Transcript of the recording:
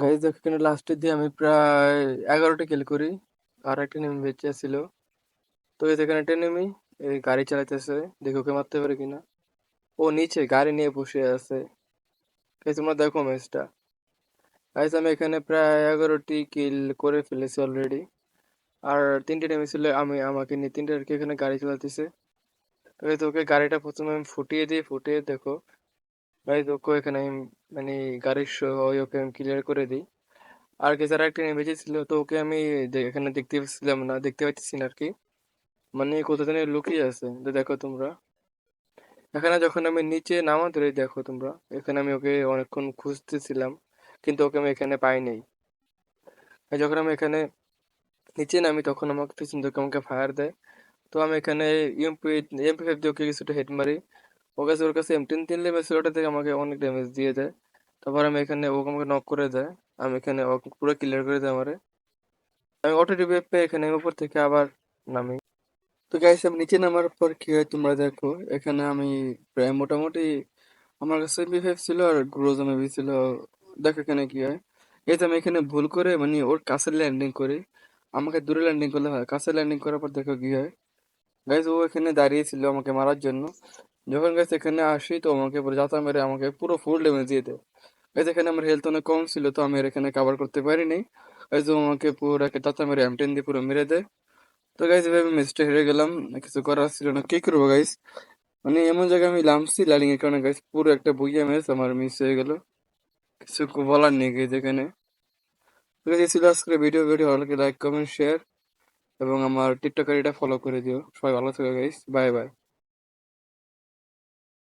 Guys দেখো, এখানে লাস্টের দিয়ে আমি প্রায় এগারোটা কিল করি। আর একটা নেমে বেঁচে ছিল তো এখানে একটা নেমি এই গাড়ি চালাইতেছে। দেখো, ওকে মারতে পারে কিনা? ও নিচে, গাড়ি নিয়ে বসে আছে। গাইজ তোমরা দেখো ম্যাচটা গাইজ আমি এখানে প্রায় এগারোটি কিল করে ফেলেছি অলরেডি আর তিনটে নেমে ছিল আমি, আমাকে নিয়ে। তিনটে আর কি এখানে গাড়ি চালাতেছে ওকে গাড়িটা প্রথমে আমি ফুটিয়ে দিই, ফুটিয়ে দেখো। গাইজ ওকে এখানে আমি মানে গাড়ির সহ ওকে আমি ক্লিয়ার করে দিই। আর কি যারা একটা নেমে ছিল, তো ওকে আমি এখানে দেখতে পাচ্ছিলাম না, দেখতে পাচ্ছি না আর কি। মানে কোথা থেকে লুকিয়ে আছে তো দেখো তোমরা। এখানে যখন আমি নিচে নামা ধরে দেখো তোমরা, এখানে আমি ওকে অনেকক্ষণ খুঁজতেছিলাম, কিন্তু ওকে আমি এখানে পাই নাই। যখন আমি এখানে নিচে নামি, তখন আমাকে পিছন থেকে আমাকে ফায়ার দেয়। তো আমি এখানে এমপি এমপি ফাইভ দিয়ে ওকে কিছুটা হেড মারি। ওর কাছে ওর কাছে এম টেন তিন লেভেল ছিল ওটা থেকে আমাকে অনেক ড্যামেজ দিয়ে দেয়। তারপর আমি এখানে ও আমাকে নক করে দেয়। আমি এখানে পুরো ক্লিয়ার করে দেয় আমারে। আমি অটো রিভাইভ পেয়ে এখানে উপর থেকে আবার নামি। তো গাইস আমি নিচে নামার পর কি হয় তোমরা দেখো, এখানে আমি প্রায় মোটামুটি আমার কাছে বি ফাইভ ছিল আর গ্রোজ এমবি ছিল। দেখো এখানে কি হয়। এই আমি এখানে ভুল করে মানে ওর কাছে ল্যান্ডিং করি। আমাকে দূরে ল্যান্ডিং করলে হয়। কাছে ল্যান্ডিং করার পর দেখো কি হয়। গাইস ও এখানে দাঁড়িয়ে ছিল আমাকে মারার জন্য। যখন গেছে এখানে আসি, তো আমাকে পুরো জাতা মেরে আমাকে পুরো ফুল ড্যামেজ দিয়ে দেয়। গাইস এখানে আমার হেলথ অনেক কম ছিল, তো আমি এর এখানে কভার করতে পারিনি। গাইস ও আমাকে পুরো একটা জাতা মেরে এম টেন দিয়ে পুরো মেরে দেয়। তো গাইস এভাবে ম্যাচটা হেরে গেলাম। কিছু করার ছিল না। কি করব গাইস মানে এমন জায়গায় আমি লামছি লাইলিং এর কারণে গাইস পুরো একটা বুইয়া ম্যাচ আমার মিস হয়ে গেল। কিছু বলার নেই গাইস এখানে। ছিল আজকের ভিডিও ভিডিও ভালো লাগে লাইক কমেন্ট শেয়ার এবং আমার টিকটক আইডিটা ফলো করে দিও। সবাই ভালো থাকো গাইস বাই বাই